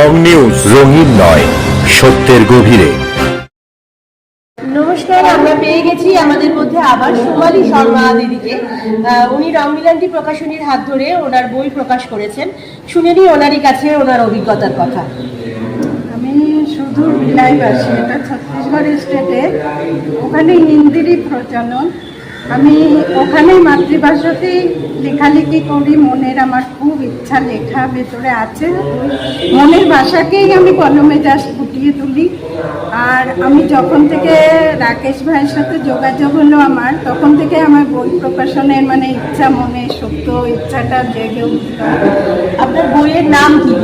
রং news রঙিন নয় সত্যের গভীরে। নমস্কার আমরা পেয়ে গেছি আমাদের মধ্যে আবার সোমালি শর্মা দিদিকে। আহ, উনি রংমিলান্টি প্রকাশনীর হাত ধরে ওনার বই প্রকাশ করেছেন। শুনে নিই ওনারই কাছে ওনার অভিজ্ঞতার কথা। আমি শুধু বিলাইবাসী এটা ছত্তিশগড় স্টেটে। ওখানে হিন্দিরই প্রচলন। আমি ওখানে মাতৃভাষাতেই লেখালেখি করি মনের আমার খুব ইচ্ছা লেখা ভেতরে আছে। মনের ভাষাকেই আমি কলমে জাস্ট ফুটিয়ে তুলি। আর আমি যখন থেকে রাকেশ ভাইয়ের সাথে যোগাযোগ হলো আমার তখন থেকে আমার বই প্রকাশনের মানে ইচ্ছা মনে সত্য ইচ্ছাটা জেগে উঠল। আপনার বইয়ের নাম কি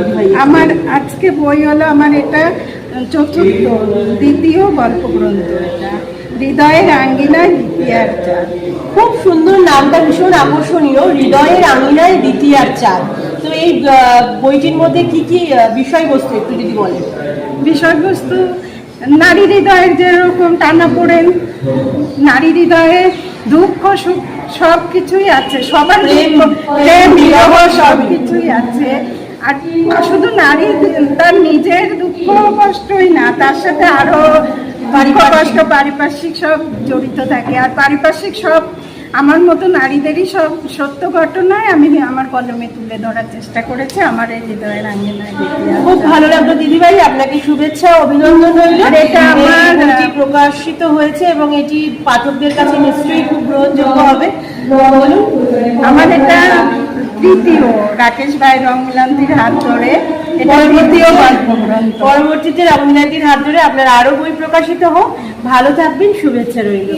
আমার আজকে বই হলো আমার এটা চতুর্থ দ্বিতীয় গল্প গ্রন্থ এটা। হৃদয়ের আঙ্গিনায় দ্বিতীয়ার চার। খুব সুন্দর নামটা ভীষণ আকর্ষণীয় হৃদয়ের আঙিনায় দ্বিতীয়ার চার। তো এই বইটির মধ্যে কি কি বিষয়বস্তু একটু যদি বলেন? বিষয়বস্তু নারী হৃদয়ের যেরকম টানা পড়েন নারী হৃদয়ে দুঃখ সুখ সব কিছুই আছে সবার প্রেম, বিরহ সব কিছুই আছে। আর শুধু নারী তার নিজের দুঃখ কষ্টই না তার সাথে আরও দুঃখ কষ্ট পারিপার্শ্বিক সব জড়িত থাকে। আর পারিপার্শ্বিক সব আমার মতো নারীদেরই সব সত্য ঘটনায় আমি আমার কলমে তুলে ধরার চেষ্টা করেছি আমার এই হৃদয়ের আঙ্গিনায় খুব ভালো লাগল দিদিভাই আপনাকে শুভেচ্ছা অভিনন্দন। রইল এটা আমার- প্রকাশিত হয়েছে এবং এটি পাঠকদের কাছে নিশ্চয়ই খুব গ্রহণযোগ্য হবে। আমার এটা তৃতীয় রাকেশ ভাই রংমিলান্তির হাত ধরে গ্রন্থ পরবর্তীতে রবীন্দ্রনাথের হাত ধরে আপনার আরও বই প্রকাশিত হোক। ভালো থাকবেন শুভেচ্ছা রইল।